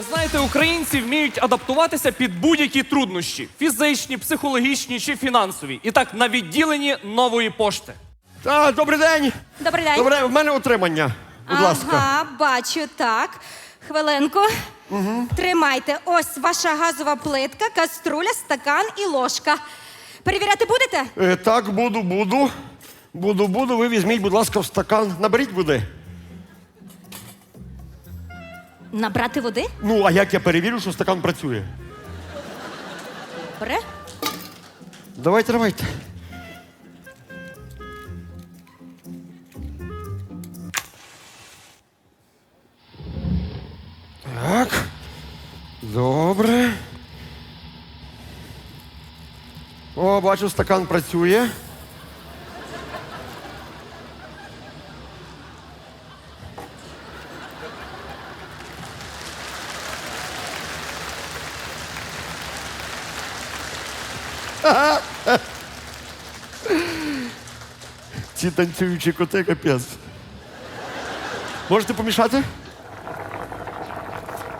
Ви знаєте, українці вміють адаптуватися під будь-які труднощі: фізичні, психологічні чи фінансові. І так на відділенні нової пошти. А, добрий день. Добрий день. Добрий день. В мене утримання. Будь ласка. Ага, бачу, так. Хвилинку. Тримайте. Ось ваша газова плитка, каструля, стакан і ложка. Перевіряти будете? Е, так, буду, буду. Буду, буду. Ви візьміть, будь ласка, в стакан. Наберіть води. Набрати води? Ну, а як я перевірю, що стакан працює? Добре. Давайте, давайте. Так. Добре. О, бачу, стакан працює. Ці танцюючі коти капець. Можете помішати?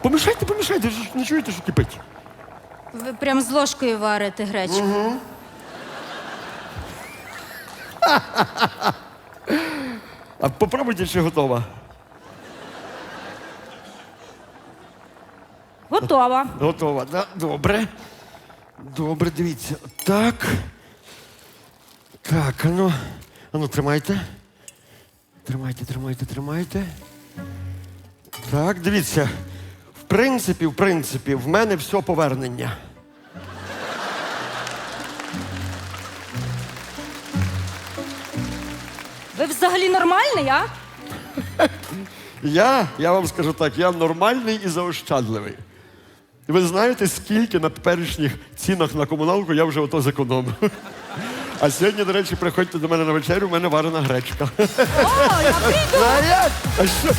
Помішайте, помішайте, ви ж не чуєте, що кипить. Ви прям з ложкою варите гречку. А попробуйте, чи готова. Готова. Готова. Да? Добре. Добре, дивіться. Так. Так, ану. Ану, тримайте. Тримайте, тримайте, тримайте. Так, дивіться. В принципі, в принципі, в мене все повернення. Ви взагалі нормальний, а? Я, я вам скажу так, я нормальний і заощадливий. І ви знаєте, скільки на теперішніх цінах на комуналку я вже ото зекономив. А сьогодні, до речі, приходьте до мене на вечерю, у мене варена гречка. О, я прийду.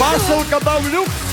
Маселка дав люкс.